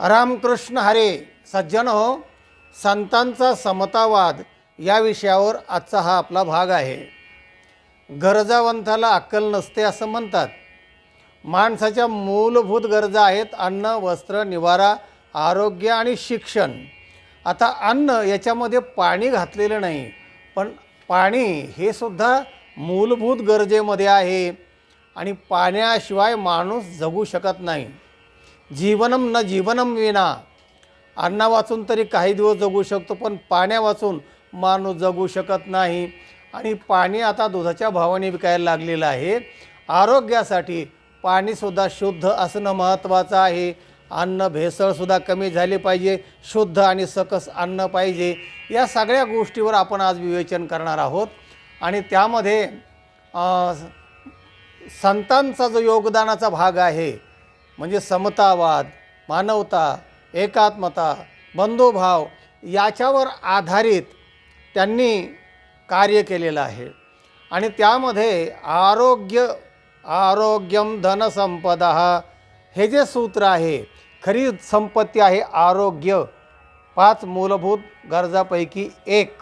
रामकृष्ण हरे सज्जन हो. संतांचा समतावाद या विषयावर आजचा हा आपला भाग आहे. गरजावंताला अक्कल नसते असं म्हणतात. माणसाच्या मूलभूत गरजा आहेत अन्न वस्त्र निवारा आरोग्य आणि शिक्षण. आता अन्न याच्यामध्ये पाणी घातलेलं नाही पण पाणी हे सुद्धा मूलभूत गरजेमध्ये आहे आणि पाण्याशिवाय माणूस जगू शकत नाही. जीवनम न जीवनम विना. अन्ना वाचून तरी काही दिवस जगू शकतो पण पाण्या वाचून माणूस जगू शकत नाही. आणि पाणी आता दुधाच्या भावाने विकायला लागलेलं आहे. आरोग्यासाठी पाणीसुद्धा शुद्ध असणं महत्त्वाचं आहे. अन्न भेसळसुद्धा कमी झाली पाहिजे शुद्ध आणि सकस अन्न पाहिजे. या सगळ्या गोष्टीवर आपण आज विवेचन करणार आहोत. आणि त्यामध्ये संतांचा जो योगदानाचा भाग आहे म्हणजे समतावाद मानवता एकात्मता बंधुभाव याच्यावर आधारित त्यांनी कार्य केलेलं आहे. आणि त्यामध्ये आरोग्य आरोग्यम धनसंपदा हे जे सूत्र आहे खरी संपत्ती आहे आरोग्य पाच मूलभूत गरजापैकी एक.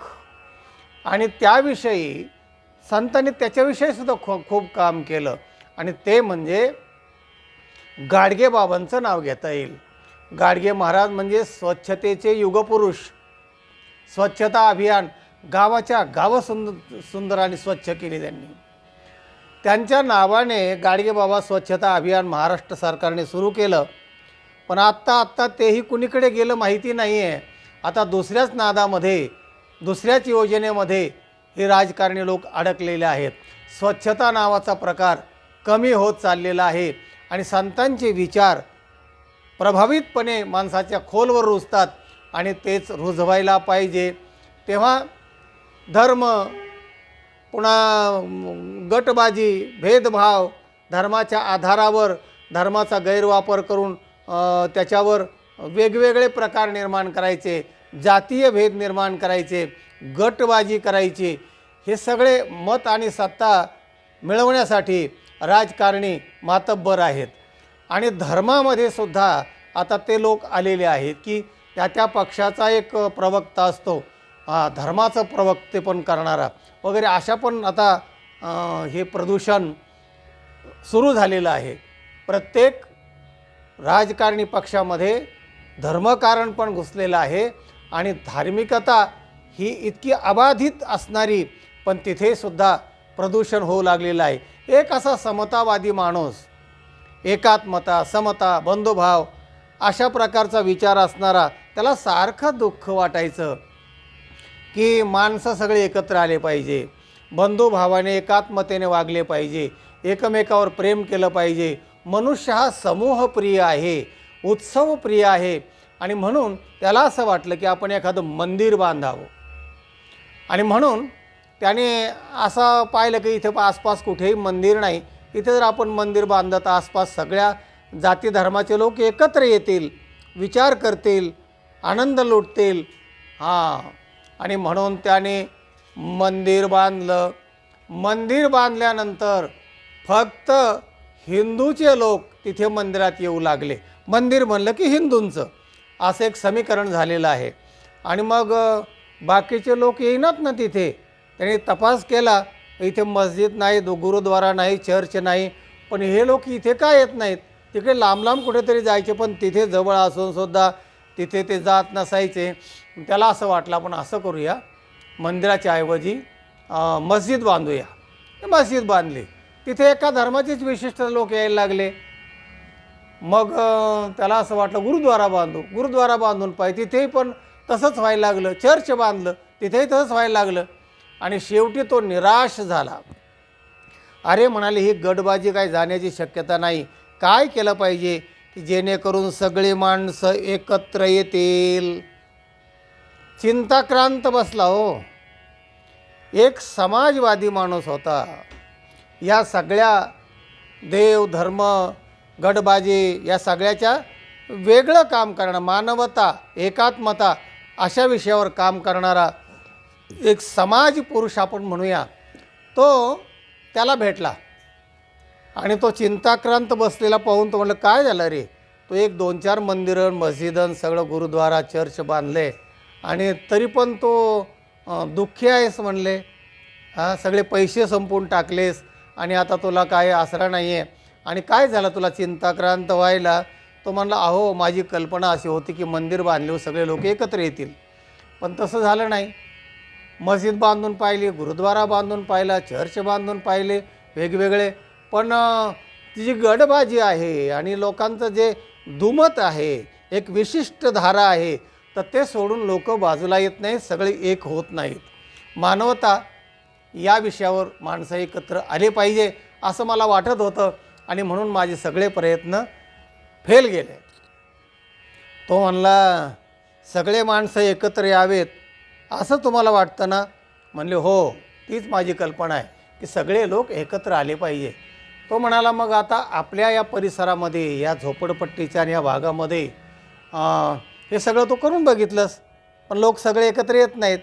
आणि त्याविषयी संतांनी त्याच्याविषयीसुद्धा खो खूप काम केलं. आणि ते म्हणजे गाडगे बाबांचं नाव घेता येईल. गाडगे महाराज म्हणजे स्वच्छतेचे युगपुरुष. स्वच्छता अभियान गावाच्या गावं सुंद सुंदर आणि स्वच्छ केली त्यांनी. त्यांच्या नावाने गाडगे बाबा स्वच्छता अभियान महाराष्ट्र सरकारने सुरू केलं. पण आत्ता आत्ता तेही कुणीकडे गेलं माहिती नाही आहे आता दुसऱ्याच नादामध्ये दुसऱ्याच योजनेमध्ये हे राजकारणी लोक अडकलेले आहेत. स्वच्छता नावाचा प्रकार कमी होत चाललेला आहे. आणि संतांचे विचार प्रभावितपणे माणसाच्या खोलवर रुजतात आणि तेच रुजवायला पाहिजे. तेव्हा धर्म पुन्हा गटबाजी भेदभाव धर्माच्या आधारावर धर्माचा गैरवापर करून त्याच्यावर वेगवेगळे प्रकार निर्माण करायचे जातीय भेद निर्माण करायचे गटबाजी करायची. हे सगळे मत आणि सत्ता मिळवण्यासाठी राजकारणी मातब्बर आहेत. आणि धर्मामध्ये सुद्धा आता ते लोक आलेले आहेत की त्या त्या पक्षाचा एक प्रवक्ता असतो. धर्माचं प्रवक्ते पण करणारा. वगैरे अशा पण आता हे प्रदूषण सुरू झालेलं आहे. प्रत्येक राजकारणी पक्षामध्ये धर्मकारण पण घुसलेलं आहे आणि धार्मिकता ही इतकी अबाधित असणारी पण तिथेसुद्धा प्रदूषण होऊ लागलेलं आहे. एक असा समतावादी माणूस एकात्मता समता बंधुभाव अशा प्रकारचा विचार असणारा त्याला सारखं दुःख वाटायचं की माणसं सगळे एकत्र आले पाहिजे बंधुभावाने एकात्मतेने वागले पाहिजे एकमेकावर प्रेम केलं पाहिजे. मनुष्य हा समूहप्रिय आहे उत्सवप्रिय आहे आणि म्हणून त्याला असं वाटलं की आपण एखादं मंदिर बांधावं. आणि म्हणून त्याने असं पाहिलं की इथे आसपास कुठेही मंदिर नाही. इथे जर आपण मंदिर बांधत आसपास सगळ्या जाती धर्माचे लोक एकत्र येतील विचार करतील आनंद लुटतील. हां. आणि म्हणून त्याने मंदिर बांधलं. मंदिर बांधल्यानंतर फक्त हिंदूचे लोक तिथे मंदिरात येऊ लागले. मंदिर म्हणलं की हिंदूंचं. असं एक समीकरण झालेलं आहे. आणि मग बाकीचे लोक येईनात ना तिथे. त्यांनी तपास केला इथे मस्जिद नाही गुरुद्वारा नाही चर्च नाही. पण हे लोक इथे का येत नाहीत? तिकडे लांब लांब कुठेतरी जायचे पण तिथे जवळ असूनसुद्धा तिथे ते जात नसायचे. त्याला असं वाटलं आपण असं करूया मंदिराच्या ऐवजी मस्जिद बांधूया. मस्जिद बांधली. तिथे एका धर्माचेच विशिष्ट लोक यायला लागले. मग त्याला असं वाटलं गुरुद्वारा बांधू. गुरुद्वारा बांधून पाहिजे तिथेही पण तसंच व्हायला लागलं. चर्च बांधलं तिथेही तसंच व्हायला लागलं. आणि शेवटी तो निराश झाला. अरे म्हणाले ही गडबाजी काय जाण्याची शक्यता नाही. काय केलं पाहिजे की जेणेकरून सगळी माणसं एकत्र येतील? चिंताक्रांत बसला हो. एक समाजवादी माणूस होता. या सगळ्या देव धर्म गडबाजी या सगळ्याच्या वेगळं काम करणं मानवता एकात्मता अशा विषयावर काम करणारा एक समाज पुरुष आपण म्हणूया तो त्याला भेटला आणि तो चिंताक्रांत बसलेला पाहून तो म्हणलं काय झालं रे? तो एक दोन चार मंदिरं मस्जिदन सगळं गुरुद्वारा चर्च बांधले आणि तरी पण तो दुःखी आहेस म्हणले. हां सगळे पैसे संपून टाकलेस आणि आता तुला काय आसरा नाही आहे आणि काय झालं तुला? चिंताक्रांत व्हायला? तो म्हणला अहो माझी कल्पना अशी होती की मंदिर बांधले सगळे लोक एकत्र येतील. पण तसं झालं नाही. मस्जिद बांधून पाहिली गुरुद्वारा बांधून पाहिला चर्च बांधून पाहिले वेगवेगळे. पण ती जी गडबाजी आहे आणि लोकांचं जे दुमत आहे एक विशिष्ट धारा आहे तर ते सोडून लोक बाजूला येत नाहीत सगळे एक होत नाहीत. मानवता या विषयावर माणसं एकत्र आले पाहिजे असं मला वाटत होतं आणि म्हणून माझे सगळे प्रयत्न फेल गेले. तो म्हणला सगळे माणसं एकत्र यावेत असं तुम्हाला वाटतं ना? म्हणले हो तीच माझी कल्पना आहे की सगळे लोक एकत्र आले पाहिजे. तो म्हणाला मग आता आपल्या या परिसरामध्ये या झोपडपट्टीच्या आणि या भागामध्ये हे सगळं तू करून बघितलंस पण लोक सगळे एकत्र येत नाहीत.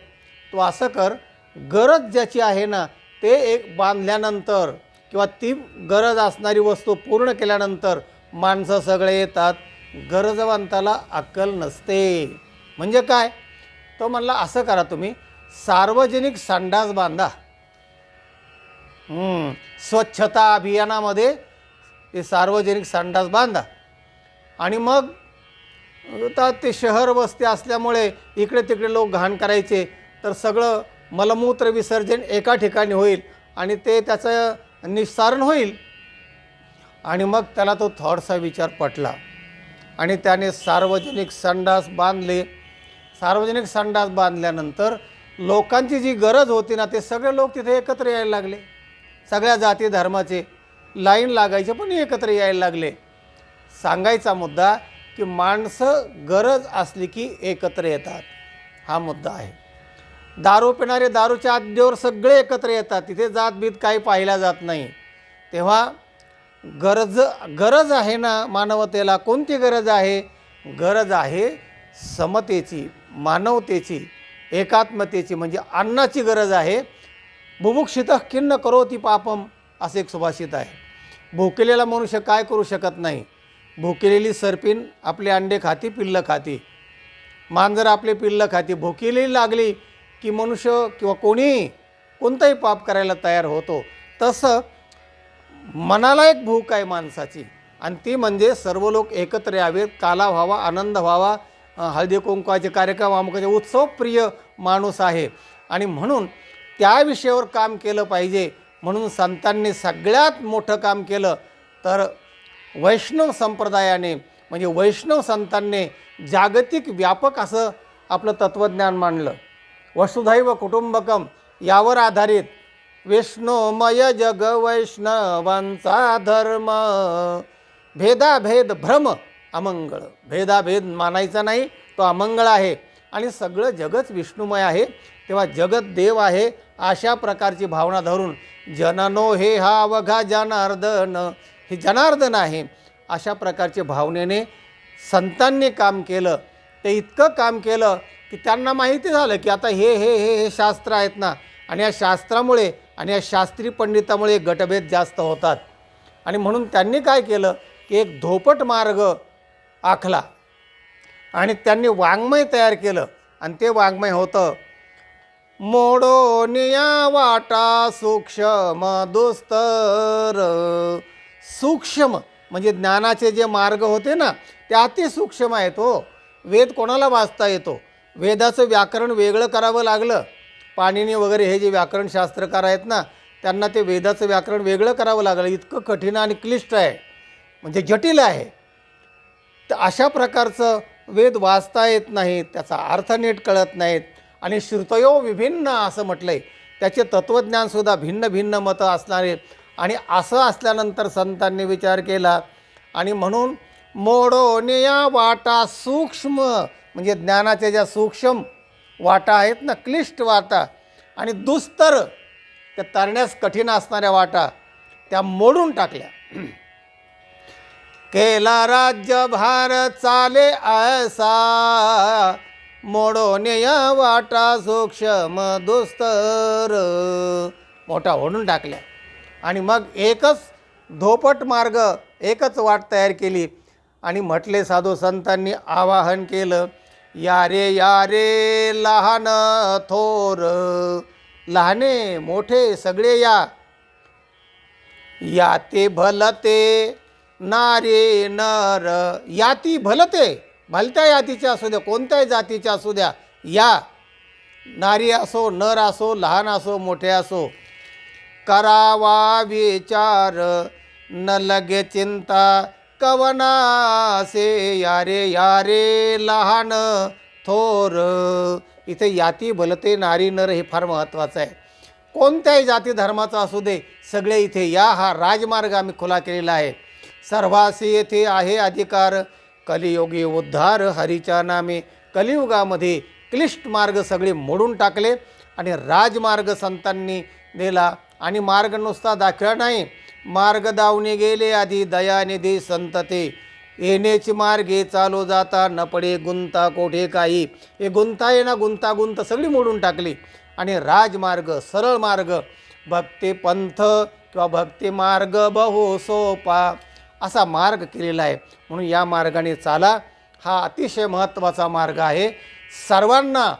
तू असं कर गरज ज्याची आहे ना ते एक बांधल्यानंतर किंवा ती गरज असणारी वस्तू पूर्ण केल्यानंतर माणसं सगळे येतात. गरजवंताला अक्कल नसते. म्हणजे काय? तो म्हणला असं करा तुम्ही सार्वजनिक संडास बांधा. स्वच्छता अभियानामध्ये ते सार्वजनिक संडास बांधा. आणि मग आता ते शहर वस्ती असल्यामुळे इकडे तिकडे लोक घाण करायचे तर सगळं मलमूत्र विसर्जन एका ठिकाणी होईल आणि ते त्याचं निस्सारण होईल. आणि मग त्याला तो थोडासा विचार पटला. आणि त्याने सार्वजनिक संडास बांधले. सार्वजनिक संडास बांधल्यानंतर लोकांची जी गरज होती ना ते सगळे लोक तिथे एकत्र यायला लागले. सगळ्या जाती धर्माचे लाईन लागायचे पण एकत्र यायला लागले. सांगायचा मुद्दा की माणसं गरज असली की एकत्र येतात. हा मुद्दा आहे. दारू पिणारे दारूच्या अड्डेवर सगळे एकत्र येतात. तिथे जातबीत काही पाहिला जात नाही. तेव्हा गरज गरज आहे ना मानवतेला? कोणती गरज आहे? गरज आहे समतेची. मानवतेची एकात्मतेची म्हणजे अन्नाची गरज आहे. बुभुक्षित करो ती पापम असं एक सुभाषित आहे. भुकेलेला मनुष्य काय करू शकत नाही? भुकेलेली सरपीन आपले अंडे खाती पिल्लं खाती. मांजर आपले पिल्लं खाती भुकेली लागली की मनुष्य किंवा कोणीही कोणताही पाप करायला तयार होतो. तसं मनाला एक भूक आहे माणसाची. आणि ती म्हणजे सर्व लोक एकत्र यावेत काला व्हावा आनंद व्हावा हळदी कुंकवाचे कार्यक्रम अमुकाचे उत्सवप्रिय माणूस आहे. आणि म्हणून त्या विषयावर काम केलं पाहिजे. म्हणून संतांनी सगळ्यात मोठं काम केलं. तर वैष्णव संप्रदायाने म्हणजे वैष्णव संतांनी जागतिक व्यापक असं आपलं तत्त्वज्ञान मांडलं. वसुधैव कुटुंबकम यावर आधारित विष्णुमय जग वैष्णवांचा धर्म भेदाभेद भ्रम अमंगळ. भेदाभेद मानायचा नाही तो अमंगळ आहे. आणि सगळं जगच विष्णुमय आहे. तेव्हा जगत देव आहे अशा प्रकारची भावना धरून जननो हे हा अवघा जनार्दन. हे जनार्दन आहे. अशा प्रकारच्या भावनेने संतांनी काम केलं. ते इतकं काम केलं की त्यांना माहिती झालं की आता हे हे हे हे शास्त्र आहेत ना. आणि या शास्त्रामुळे आणि या शास्त्री पंडितामुळे गटभेद जास्त होतात. आणि म्हणून त्यांनी काय केलं की एक धोपट मार्ग आखला. आणि त्यांनी वाङ्मय तयार केलं. आणि ते वाङ्मय होतं. मोडोनिया वाटा सूक्ष्म दुस्तर. सूक्ष्म म्हणजे ज्ञानाचे जे मार्ग होते ना ते अतिसूक्ष्म आहेत हो. वेद कोणाला वाचता येतो? वेदाचं व्याकरण वेगळं करावं लागलं. पाणिनी वगैरे हे जे व्याकरणशास्त्रकार आहेत ना त्यांना ते वेदाचं व्याकरण वेगळं करावं लागलं. इतकं कठीण आणि क्लिष्ट आहे. म्हणजे जटिल आहे. तर अशा प्रकारचं वेद वाचता येत नाहीत त्याचा अर्थ नीट कळत नाहीत आणि श्रुतयो विभिन्न असं म्हटलं आहे त्याचे तत्त्वज्ञानसुद्धा भिन्न भिन्न मतं असणारे आणि असं असल्यानंतर संतांनी विचार केला आणि म्हणून मोडोनिया वाटा सूक्ष्म म्हणजे ज्ञानाच्या ज्या सूक्ष्म वाटा आहेत ना क्लिष्ट वाटा आणि दुस्तर त्या तरण्यास कठीण असणाऱ्या वाटा त्या मोडून टाकल्या. केला राज्य भार चाले ऐसा. मोडोन या वाटा सूक्ष्म दुस्तर. मोठा ओढून टाकल्या. आणि मग एकच धोपट मार्ग एकच वाट तयार केली. आणि म्हटले साधू संतांनी आवाहन केलं या रे या रे लहान थोर. लहाने मोठे सगळे या ते भलते नारे नर याती भलते. भलत्या यातीच्या असू द्या कोणत्याही जातीच्या असू द्या या. नारी असो नर असो लहान असो मोठे असो. करावा विचार न लगे चिंता. कवनासे यारे यारे लहान थोर. इथे याती भलते नारी नर हे फार महत्त्वाचं आहे. कोणत्याही जाती धर्माचा असू दे सगळे इथे या. हा राजमार्ग आम्ही खुला केलेला आहे. सर्वासी येथे आहे अधिकार. कलियोगी उद्धार हरीच्या नामे. कलियुगामध्ये क्लिष्ट मार्ग सगळे मोडून टाकले आणि राजमार्ग संतांनी दिला आणि मार्ग नुसता दाखला नाही मार्ग दावणे गेले आधी दयानिधी संतते. येण्याची मार्गे चालू जाता न पडे गुंता कोठे काही. हे गुंता येणा गुंतागुंत सगळी मोडून टाकली. आणि राजमार्ग सरळ मार्ग भक्ती पंथ किंवा भक्ती मार्ग बहु सोपा. असा मार्ग केलेला आहे. म्हणून या मार्गाने चाला. हा अतिशय महत्त्वाचा मार्ग आहे. सर्वांना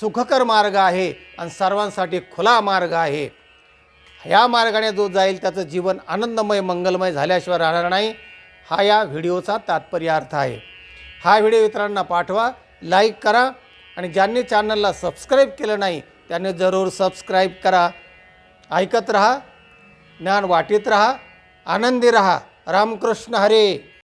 सुखकर मार्ग आहे आणि सर्वांसाठी खुला मार्ग आहे. ह्या मार्गाने जो जाईल त्याचं जीवन आनंदमय मंगलमय झाल्याशिवाय राहणार नाही. हा या व्हिडिओचा तात्पर्य अर्थ आहे. हा व्हिडिओ इतरांना पाठवा लाईक करा आणि ज्यांनी चॅनलला सबस्क्राईब केलं नाही त्यांनी जरूर सबस्क्राईब करा. ऐकत रहा ज्ञान वाटीत रहा आनंदी रहा. रामकृष्ण हरे.